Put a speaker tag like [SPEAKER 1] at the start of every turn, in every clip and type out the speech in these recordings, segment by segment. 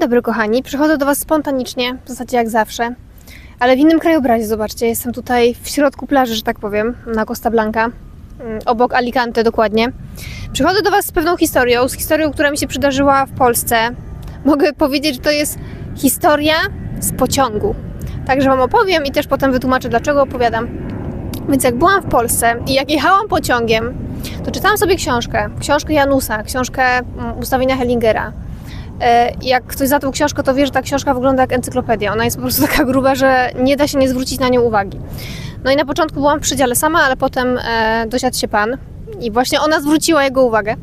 [SPEAKER 1] dobry, kochani. Przychodzę do Was spontanicznie, w zasadzie jak zawsze, ale w innym krajobrazie. Zobaczcie, jestem tutaj w środku plaży, że tak powiem, na Costa Blanca, mm, obok Alicante dokładnie. Przychodzę do Was z pewną historią, z historią, która mi się przydarzyła w Polsce. Mogę powiedzieć, że to jest historia z pociągu. Także Wam opowiem i też potem wytłumaczę, dlaczego opowiadam. Więc jak byłam w Polsce i jak jechałam pociągiem, to czytałam sobie książkę, książkę Janusa, książkę mm, ustawienia Hellingera. E, Jak ktoś za tą książkę, to wie, że ta książka wygląda jak encyklopedia. Ona jest po prostu taka gruba, że nie da się nie zwrócić na nią uwagi. No i na początku byłam w przedziale sama, ale potem e, dosiadł się pan i właśnie ona zwróciła jego uwagę.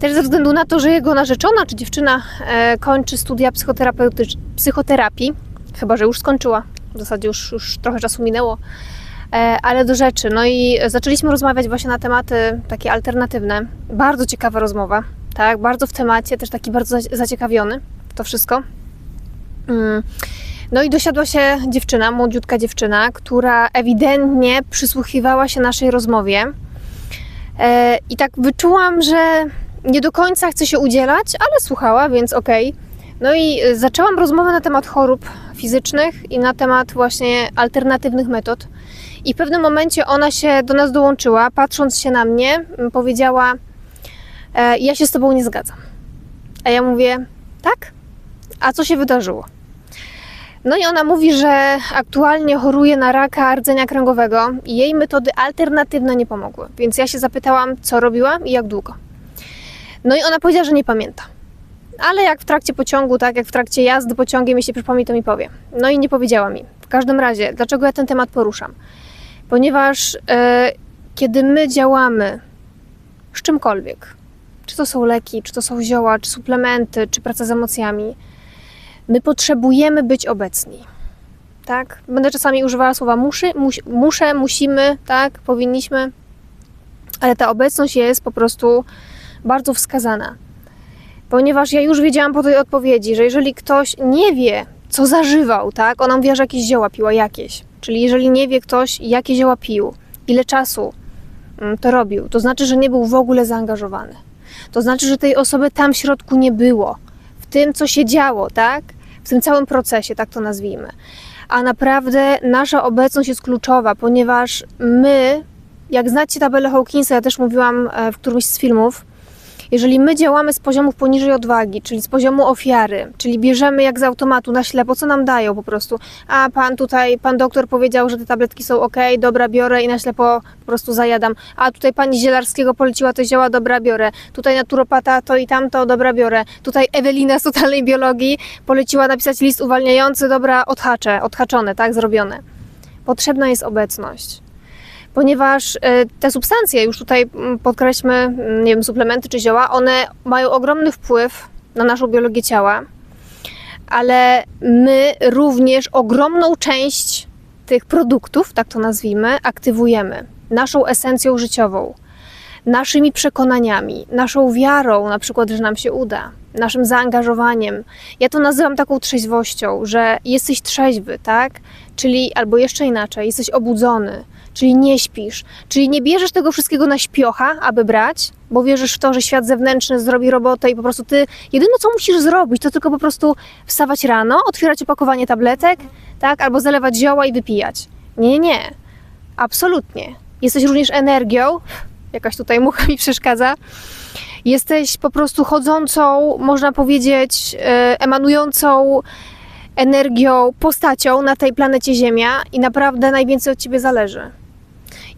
[SPEAKER 1] Też ze względu na to, że jego narzeczona czy dziewczyna e, kończy studia psychoterapii, chyba że już skończyła, w zasadzie już, już trochę czasu minęło, e, ale do rzeczy. No i zaczęliśmy rozmawiać właśnie na tematy takie alternatywne. Bardzo ciekawa rozmowa, tak, bardzo w temacie, też taki bardzo zaci- zaciekawiony w to wszystko. Mm. No i dosiadła się dziewczyna, młodziutka dziewczyna, która ewidentnie przysłuchiwała się naszej rozmowie. E, I tak wyczułam, że nie do końca chce się udzielać, ale słuchała, więc okej. No i e, zaczęłam rozmowę na temat chorób fizycznych i na temat właśnie alternatywnych metod. I w pewnym momencie ona się do nas dołączyła, patrząc się na mnie, powiedziała: e, Ja się z tobą nie zgadzam. A ja mówię: Tak? A co się wydarzyło? No i ona mówi, że aktualnie choruje na raka rdzenia kręgowego i jej metody alternatywne nie pomogły. Więc ja się zapytałam, co robiła i jak długo. No i ona powiedziała, że nie pamięta. Ale jak w trakcie pociągu, tak jak w trakcie jazdy pociągiem, jeśli przypomni, to mi powie. No i nie powiedziała mi. W każdym razie, dlaczego ja ten temat poruszam? Ponieważ e, kiedy my działamy z czymkolwiek, czy to są leki, czy to są zioła, czy suplementy, czy praca z emocjami, my potrzebujemy być obecni. Tak? Będę czasami używała słowa muszy, muszę, musimy, tak, powinniśmy, ale ta obecność jest po prostu bardzo wskazana. Ponieważ ja już wiedziałam po tej odpowiedzi, że jeżeli ktoś nie wie, co zażywał, tak, ona mówiła, że jakieś zioła piła jakieś, czyli jeżeli nie wie ktoś, jakie zioła pił, ile czasu mm, to robił, to znaczy, że nie był w ogóle zaangażowany. To znaczy, że tej osoby tam w środku nie było w tym, co się działo, tak? W tym całym procesie, tak to nazwijmy. A naprawdę nasza obecność jest kluczowa, ponieważ my, jak znacie tabelę Hawkinsa, ja też mówiłam e, w którymś z filmów, jeżeli my działamy z poziomów poniżej odwagi, czyli z poziomu ofiary, czyli bierzemy jak z automatu na ślepo, co nam dają po prostu. A pan tutaj, pan doktor powiedział, że te tabletki są ok, dobra, biorę i na ślepo po prostu zajadam. A tutaj pani Zielarskiego poleciła te zioła, dobra, biorę. Tutaj naturopata to i tamto, dobra, biorę. Tutaj Ewelina z totalnej biologii poleciła napisać list uwalniający, dobra, odhaczę, odhaczone, tak, zrobione. Potrzebna jest obecność ponieważ e, te substancje, już tutaj mm, podkreślmy, mm, nie wiem, suplementy czy zioła, one mają ogromny wpływ na naszą biologię ciała, ale my również ogromną część tych produktów, tak to nazwijmy, aktywujemy naszą esencją życiową, naszymi przekonaniami, naszą wiarą, na przykład, że nam się uda, naszym zaangażowaniem. Ja to nazywam taką trzeźwością, że jesteś trzeźwy, tak? Czyli albo jeszcze inaczej, jesteś obudzony, czyli nie śpisz, czyli nie bierzesz tego wszystkiego na śpiocha, aby brać, bo wierzysz w to, że świat zewnętrzny zrobi robotę i po prostu ty jedyne co musisz zrobić, to tylko po prostu wstawać rano, otwierać opakowanie tabletek, tak, albo zalewać zioła i wypijać. Nie, nie, absolutnie. Jesteś również energią, jakaś tutaj mucha mi przeszkadza. Jesteś po prostu chodzącą, można powiedzieć, e, emanującą energią, postacią na tej planecie Ziemia i naprawdę najwięcej od ciebie zależy.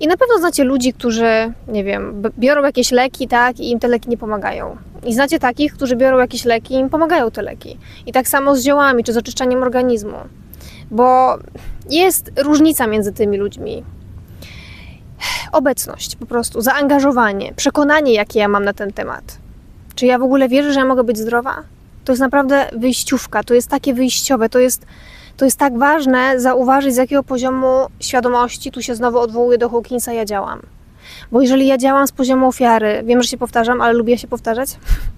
[SPEAKER 1] I na pewno znacie ludzi, którzy, nie wiem, biorą jakieś leki, tak, i im te leki nie pomagają. I znacie takich, którzy biorą jakieś leki i im pomagają te leki. I tak samo z ziołami, czy z oczyszczaniem organizmu. Bo jest różnica między tymi ludźmi. Obecność, po prostu, zaangażowanie, przekonanie, jakie ja mam na ten temat. Czy ja w ogóle wierzę, że ja mogę być zdrowa? To jest naprawdę wyjściówka, to jest takie wyjściowe, to jest, to jest tak ważne zauważyć, z jakiego poziomu świadomości, tu się znowu odwołuję do Hawkinsa, ja działam. Bo jeżeli ja działam z poziomu ofiary, wiem, że się powtarzam, ale lubię się powtarzać,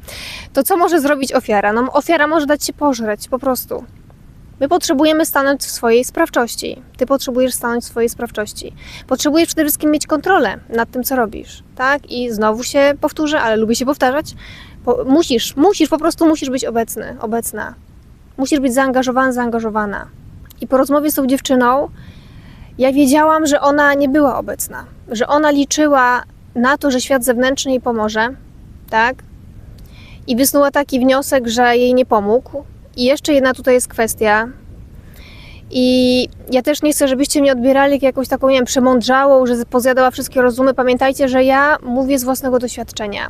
[SPEAKER 1] to co może zrobić ofiara? No, ofiara może dać się pożreć, po prostu. My potrzebujemy stanąć w swojej sprawczości. Ty potrzebujesz stanąć w swojej sprawczości. Potrzebujesz przede wszystkim mieć kontrolę nad tym, co robisz, tak? I znowu się powtórzę, ale lubię się powtarzać. Po, musisz, musisz, po prostu musisz być obecny, obecna. Musisz być zaangażowany, zaangażowana. I po rozmowie z tą dziewczyną ja wiedziałam, że ona nie była obecna, że ona liczyła na to, że świat zewnętrzny jej pomoże, tak? I wysnuła taki wniosek, że jej nie pomógł. I jeszcze jedna tutaj jest kwestia. I ja też nie chcę, żebyście mnie odbierali jak jakąś taką, nie wiem, przemądrzałą, że pozjadała wszystkie rozumy. Pamiętajcie, że ja mówię z własnego doświadczenia.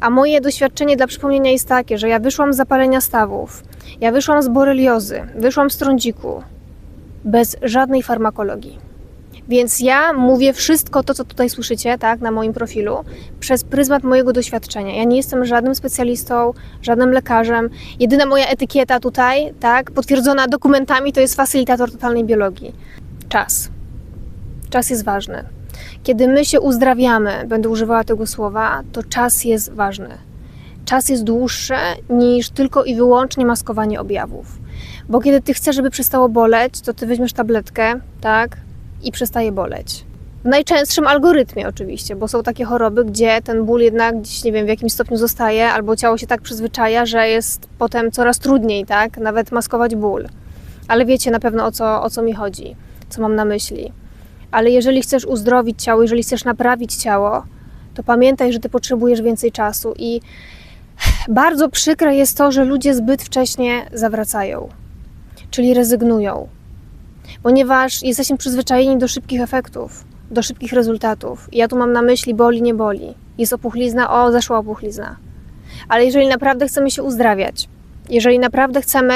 [SPEAKER 1] A moje doświadczenie dla przypomnienia jest takie, że ja wyszłam z zapalenia stawów, ja wyszłam z boreliozy, wyszłam z trądziku, bez żadnej farmakologii. Więc ja mówię wszystko to, co tutaj słyszycie, tak, na moim profilu, przez pryzmat mojego doświadczenia. Ja nie jestem żadnym specjalistą, żadnym lekarzem. Jedyna moja etykieta tutaj, tak, potwierdzona dokumentami, to jest facylitator totalnej biologii. Czas. Czas jest ważny. Kiedy my się uzdrawiamy, będę używała tego słowa, to czas jest ważny. Czas jest dłuższy niż tylko i wyłącznie maskowanie objawów. Bo kiedy ty chcesz, żeby przestało boleć, to ty weźmiesz tabletkę, tak, i przestaje boleć. W najczęstszym algorytmie oczywiście, bo są takie choroby, gdzie ten ból jednak gdzieś, nie wiem, w jakimś stopniu zostaje, albo ciało się tak przyzwyczaja, że jest potem coraz trudniej, tak, nawet maskować ból. Ale wiecie na pewno o co, o co mi chodzi, co mam na myśli. Ale jeżeli chcesz uzdrowić ciało, jeżeli chcesz naprawić ciało, to pamiętaj, że ty potrzebujesz więcej czasu i bardzo przykre jest to, że ludzie zbyt wcześnie zawracają, czyli rezygnują, ponieważ jesteśmy przyzwyczajeni do szybkich efektów, do szybkich rezultatów. Ja tu mam na myśli boli, nie boli. Jest opuchlizna, o, zeszła opuchlizna. Ale jeżeli naprawdę chcemy się uzdrawiać, jeżeli naprawdę chcemy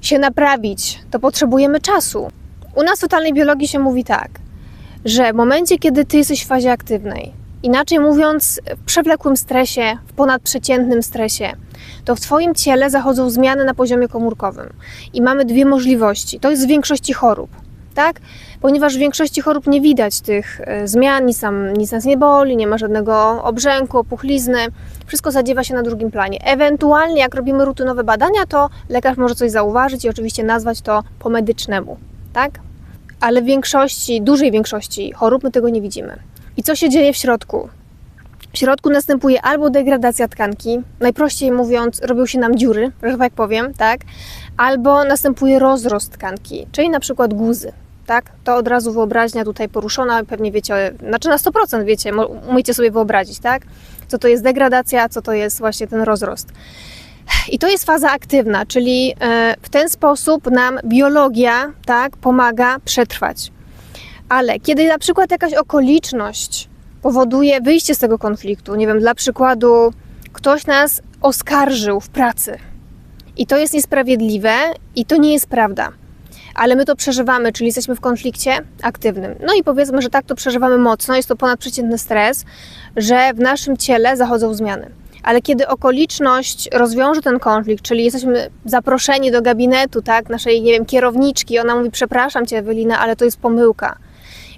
[SPEAKER 1] się naprawić, to potrzebujemy czasu. U nas w totalnej biologii się mówi tak, że w momencie, kiedy ty jesteś w fazie aktywnej, inaczej mówiąc, w przewlekłym stresie, w ponadprzeciętnym stresie, to w Twoim ciele zachodzą zmiany na poziomie komórkowym. I mamy dwie możliwości. To jest w większości chorób, tak? Ponieważ w większości chorób nie widać tych e, zmian, nic, nam, nic nas nie boli, nie ma żadnego obrzęku, opuchlizny, wszystko zadziewa się na drugim planie. Ewentualnie, jak robimy rutynowe badania, to lekarz może coś zauważyć i oczywiście nazwać to po medycznemu, tak? Ale w większości, dużej większości chorób my tego nie widzimy. I co się dzieje w środku? W środku następuje albo degradacja tkanki, najprościej mówiąc, robią się nam dziury, że tak powiem, tak? Albo następuje rozrost tkanki, czyli na przykład guzy, tak? To od razu wyobraźnia tutaj poruszona, pewnie wiecie, znaczy na 100% wiecie, umiecie sobie wyobrazić, tak? Co to jest degradacja, co to jest właśnie ten rozrost. I to jest faza aktywna, czyli e, w ten sposób nam biologia, tak, pomaga przetrwać. Ale kiedy na przykład jakaś okoliczność powoduje wyjście z tego konfliktu. Nie wiem, dla przykładu, ktoś nas oskarżył w pracy i to jest niesprawiedliwe i to nie jest prawda. Ale my to przeżywamy, czyli jesteśmy w konflikcie aktywnym. No i powiedzmy, że tak to przeżywamy mocno, jest to ponadprzeciętny stres, że w naszym ciele zachodzą zmiany. Ale kiedy okoliczność rozwiąże ten konflikt, czyli jesteśmy zaproszeni do gabinetu, tak, naszej, nie wiem, kierowniczki, ona mówi: Przepraszam cię, Ewelina, ale to jest pomyłka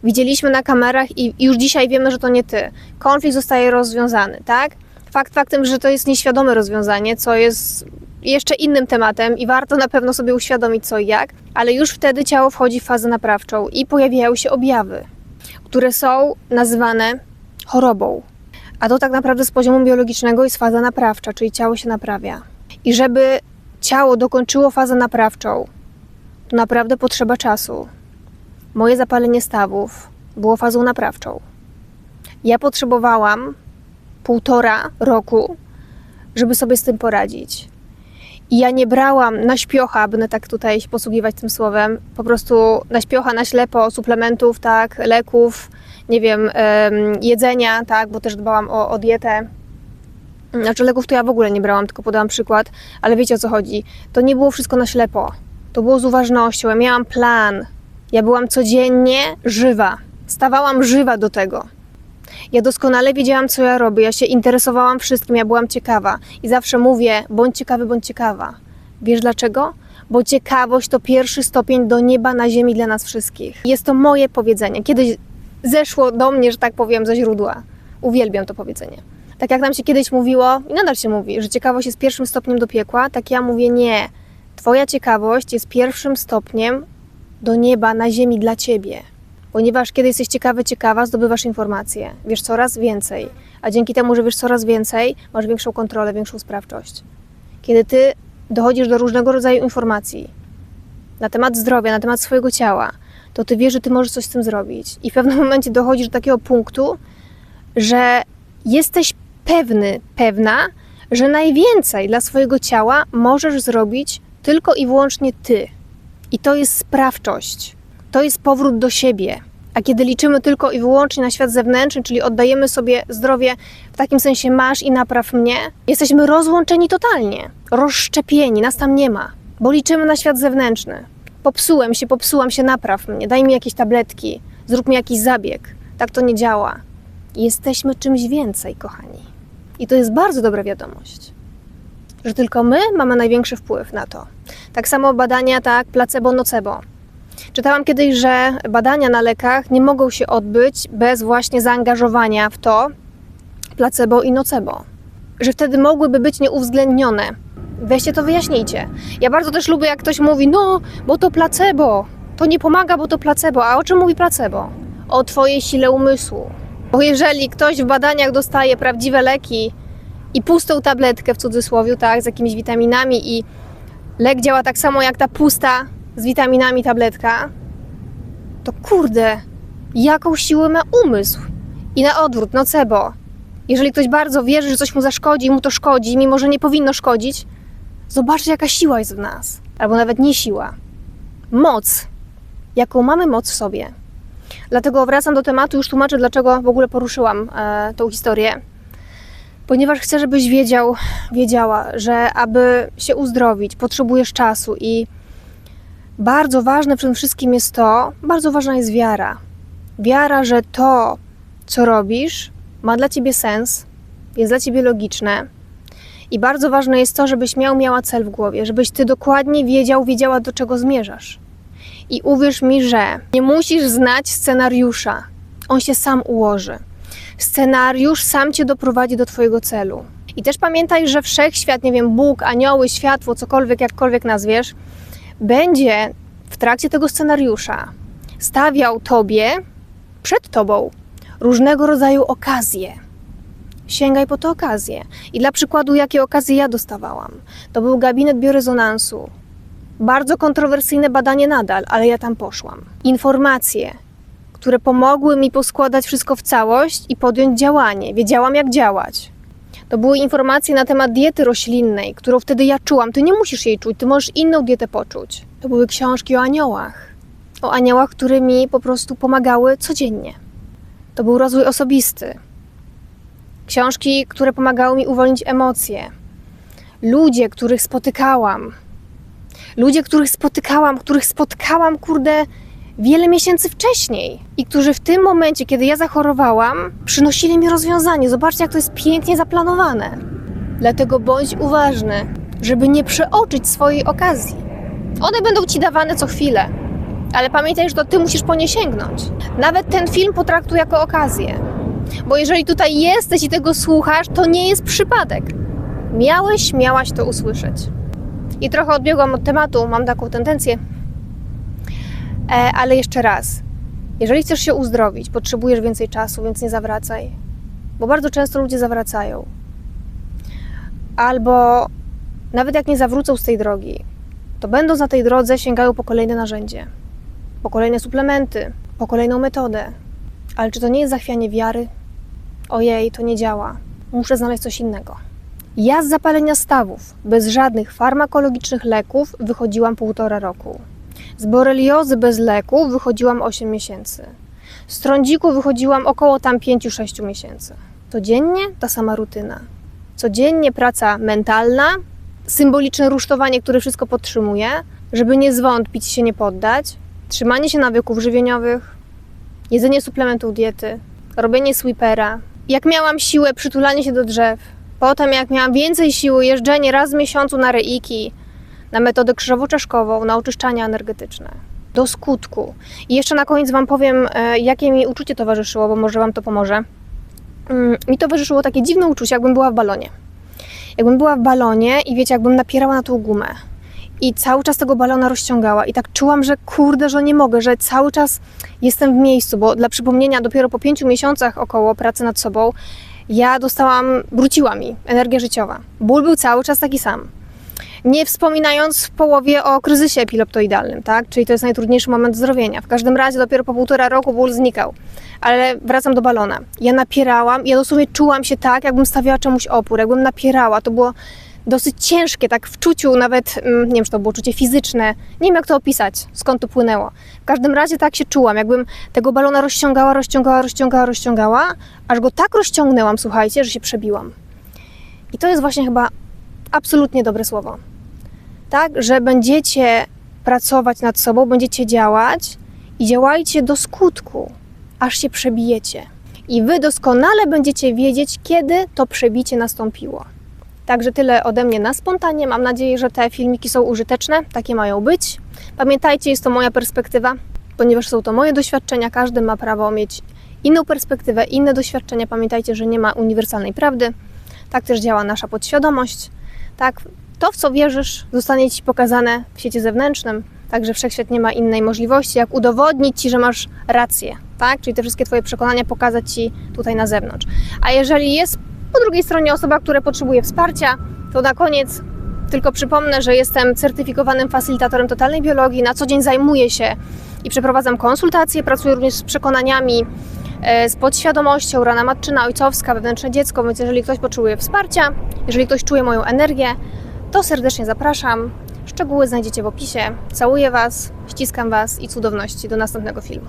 [SPEAKER 1] widzieliśmy na kamerach i już dzisiaj wiemy, że to nie ty. Konflikt zostaje rozwiązany, tak? Fakt faktem, że to jest nieświadome rozwiązanie, co jest jeszcze innym tematem i warto na pewno sobie uświadomić co i jak, ale już wtedy ciało wchodzi w fazę naprawczą i pojawiają się objawy, które są nazywane chorobą. A to tak naprawdę z poziomu biologicznego jest faza naprawcza, czyli ciało się naprawia. I żeby ciało dokończyło fazę naprawczą, to naprawdę potrzeba czasu. Moje zapalenie stawów było fazą naprawczą. Ja potrzebowałam półtora roku, żeby sobie z tym poradzić. I ja nie brałam na śpiocha, będę tak tutaj się posługiwać tym słowem, po prostu na śpiocha, na ślepo suplementów, tak, leków, nie wiem, jedzenia, tak, bo też dbałam o, o dietę. Znaczy leków to ja w ogóle nie brałam, tylko podałam przykład, ale wiecie o co chodzi. To nie było wszystko na ślepo. To było z uważnością. Ja miałam plan, ja byłam codziennie żywa. Stawałam żywa do tego. Ja doskonale wiedziałam, co ja robię. Ja się interesowałam wszystkim, ja byłam ciekawa. I zawsze mówię: bądź ciekawy, bądź ciekawa. Wiesz dlaczego? Bo ciekawość to pierwszy stopień do nieba na ziemi dla nas wszystkich. Jest to moje powiedzenie. Kiedyś zeszło do mnie, że tak powiem, ze źródła. Uwielbiam to powiedzenie. Tak jak nam się kiedyś mówiło, i nadal się mówi, że ciekawość jest pierwszym stopniem do piekła, tak ja mówię nie. Twoja ciekawość jest pierwszym stopniem do nieba, na ziemi dla ciebie. Ponieważ kiedy jesteś ciekawy, ciekawa, zdobywasz informacje, wiesz coraz więcej, a dzięki temu, że wiesz coraz więcej, masz większą kontrolę, większą sprawczość. Kiedy ty dochodzisz do różnego rodzaju informacji na temat zdrowia, na temat swojego ciała, to ty wiesz, że ty możesz coś z tym zrobić. I w pewnym momencie dochodzisz do takiego punktu, że jesteś pewny, pewna, że najwięcej dla swojego ciała możesz zrobić tylko i wyłącznie ty. I to jest sprawczość. To jest powrót do siebie. A kiedy liczymy tylko i wyłącznie na świat zewnętrzny, czyli oddajemy sobie zdrowie w takim sensie masz i napraw mnie, jesteśmy rozłączeni totalnie, rozszczepieni, nas tam nie ma, bo liczymy na świat zewnętrzny. Popsułem się, popsułam się, napraw mnie, daj mi jakieś tabletki, zrób mi jakiś zabieg. Tak to nie działa. Jesteśmy czymś więcej, kochani. I to jest bardzo dobra wiadomość, że tylko my mamy największy wpływ na to. Tak samo badania, tak, placebo-nocebo. Czytałam kiedyś, że badania na lekach nie mogą się odbyć bez właśnie zaangażowania w to placebo i nocebo. Że wtedy mogłyby być nieuwzględnione. Weźcie to wyjaśnijcie. Ja bardzo też lubię, jak ktoś mówi, no, bo to placebo. To nie pomaga, bo to placebo. A o czym mówi placebo? O twojej sile umysłu. Bo jeżeli ktoś w badaniach dostaje prawdziwe leki i pustą tabletkę w cudzysłowie, tak, z jakimiś witaminami i lek działa tak samo jak ta pusta z witaminami tabletka, to kurde, jaką siłę ma umysł. I na odwrót, nocebo. Jeżeli ktoś bardzo wierzy, że coś mu zaszkodzi i mu to szkodzi, mimo że nie powinno szkodzić, zobaczcie, jaka siła jest w nas. Albo nawet nie siła. Moc. Jaką mamy moc w sobie. Dlatego wracam do tematu, już tłumaczę, dlaczego w ogóle poruszyłam e, tą historię. Ponieważ chcę, żebyś wiedział, wiedziała, że aby się uzdrowić, potrzebujesz czasu i bardzo ważne przede wszystkim jest to, bardzo ważna jest wiara. Wiara, że to, co robisz, ma dla ciebie sens, jest dla ciebie logiczne. I bardzo ważne jest to, żebyś miał, miała cel w głowie, żebyś ty dokładnie wiedział, wiedziała, do czego zmierzasz. I uwierz mi, że nie musisz znać scenariusza. On się sam ułoży. Scenariusz sam cię doprowadzi do twojego celu. I też pamiętaj, że wszechświat, nie wiem, Bóg, anioły, światło, cokolwiek, jakkolwiek nazwiesz, będzie w trakcie tego scenariusza stawiał tobie, przed tobą, różnego rodzaju okazje. Sięgaj po te okazje. I dla przykładu, jakie okazje ja dostawałam? To był gabinet biorezonansu. Bardzo kontrowersyjne badanie nadal, ale ja tam poszłam. Informacje, które pomogły mi poskładać wszystko w całość i podjąć działanie. Wiedziałam, jak działać. To były informacje na temat diety roślinnej, którą wtedy ja czułam. Ty nie musisz jej czuć, ty możesz inną dietę poczuć. To były książki o aniołach. O aniołach, które mi po prostu pomagały codziennie. To był rozwój osobisty. Książki, które pomagały mi uwolnić emocje. Ludzie, których spotykałam. Ludzie, których spotykałam, których spotkałam, kurde, wiele miesięcy wcześniej i którzy w tym momencie, kiedy ja zachorowałam, przynosili mi rozwiązanie. Zobaczcie, jak to jest pięknie zaplanowane. Dlatego bądź uważny, żeby nie przeoczyć swojej okazji. One będą ci dawane co chwilę, ale pamiętaj, że to ty musisz po nie sięgnąć. Nawet ten film potraktuj jako okazję. Bo jeżeli tutaj jesteś i tego słuchasz, to nie jest przypadek. Miałeś, miałaś to usłyszeć. I trochę odbiegłam od tematu, mam taką tendencję. E, ale jeszcze raz, jeżeli chcesz się uzdrowić, potrzebujesz więcej czasu, więc nie zawracaj. Bo bardzo często ludzie zawracają. Albo nawet jak nie zawrócą z tej drogi, to będąc na tej drodze sięgają po kolejne narzędzie, po kolejne suplementy, po kolejną metodę. Ale czy to nie jest zachwianie wiary? Ojej, to nie działa. Muszę znaleźć coś innego. Ja z zapalenia stawów, bez żadnych farmakologicznych leków, wychodziłam półtora roku. Z boreliozy bez leku wychodziłam 8 miesięcy. Z trądziku wychodziłam około tam 5-6 miesięcy. Codziennie ta sama rutyna. Codziennie praca mentalna, symboliczne rusztowanie, które wszystko podtrzymuje, żeby nie zwątpić się nie poddać, trzymanie się nawyków żywieniowych, jedzenie suplementów diety, robienie sweepera. Jak miałam siłę, przytulanie się do drzew. Potem, jak miałam więcej siły, jeżdżenie raz w miesiącu na reiki, na metodę krzyżowo-czaszkową, na oczyszczania energetyczne. Do skutku. I jeszcze na koniec Wam powiem, e, jakie mi uczucie towarzyszyło, bo może Wam to pomoże. Mm, Mi towarzyszyło takie dziwne uczucie, jakbym była w balonie. Jakbym była w balonie i wiecie, jakbym napierała na tą gumę. I cały czas tego balona rozciągała. I tak czułam, że kurde, że nie mogę, że cały czas jestem w miejscu, bo dla przypomnienia, dopiero po pięciu miesiącach około pracy nad sobą, ja dostałam, wróciła mi energia życiowa. Ból był cały czas taki sam. Nie wspominając w połowie o kryzysie epileptoidalnym, tak? Czyli to jest najtrudniejszy moment zdrowienia. W każdym razie dopiero po półtora roku ból znikał. Ale wracam do balona. Ja napierałam, ja dosłownie czułam się tak, jakbym stawiała czemuś opór, jakbym napierała. To było dosyć ciężkie, tak w czuciu, nawet mm, nie wiem, czy to było czucie fizyczne. Nie wiem, jak to opisać, skąd to płynęło. W każdym razie tak się czułam, jakbym tego balona rozciągała, rozciągała, rozciągała, rozciągała, aż go tak rozciągnęłam, słuchajcie, że się przebiłam. I to jest właśnie chyba absolutnie dobre słowo. Tak, że będziecie pracować nad sobą, będziecie działać i działajcie do skutku, aż się przebijecie. I wy doskonale będziecie wiedzieć, kiedy to przebicie nastąpiło. Także tyle ode mnie na spontanie. Mam nadzieję, że te filmiki są użyteczne. Takie mają być. Pamiętajcie, jest to moja perspektywa, ponieważ są to moje doświadczenia. Każdy ma prawo mieć inną perspektywę, inne doświadczenia. Pamiętajcie, że nie ma uniwersalnej prawdy. Tak też działa nasza podświadomość. Tak, to w co wierzysz, zostanie ci pokazane w świecie zewnętrznym. Także wszechświat nie ma innej możliwości, jak udowodnić ci, że masz rację. Tak? Czyli te wszystkie twoje przekonania pokazać ci tutaj na zewnątrz. A jeżeli jest po drugiej stronie osoba, która potrzebuje wsparcia, to na koniec tylko przypomnę, że jestem certyfikowanym facylitatorem totalnej biologii. Na co dzień zajmuję się i przeprowadzam konsultacje, pracuję również z przekonaniami, e, z podświadomością, rana matczyna, ojcowska, wewnętrzne dziecko, więc jeżeli ktoś potrzebuje wsparcia, jeżeli ktoś czuje moją energię, to serdecznie zapraszam. Szczegóły znajdziecie w opisie. Całuję Was, ściskam Was i cudowności. Do następnego filmu.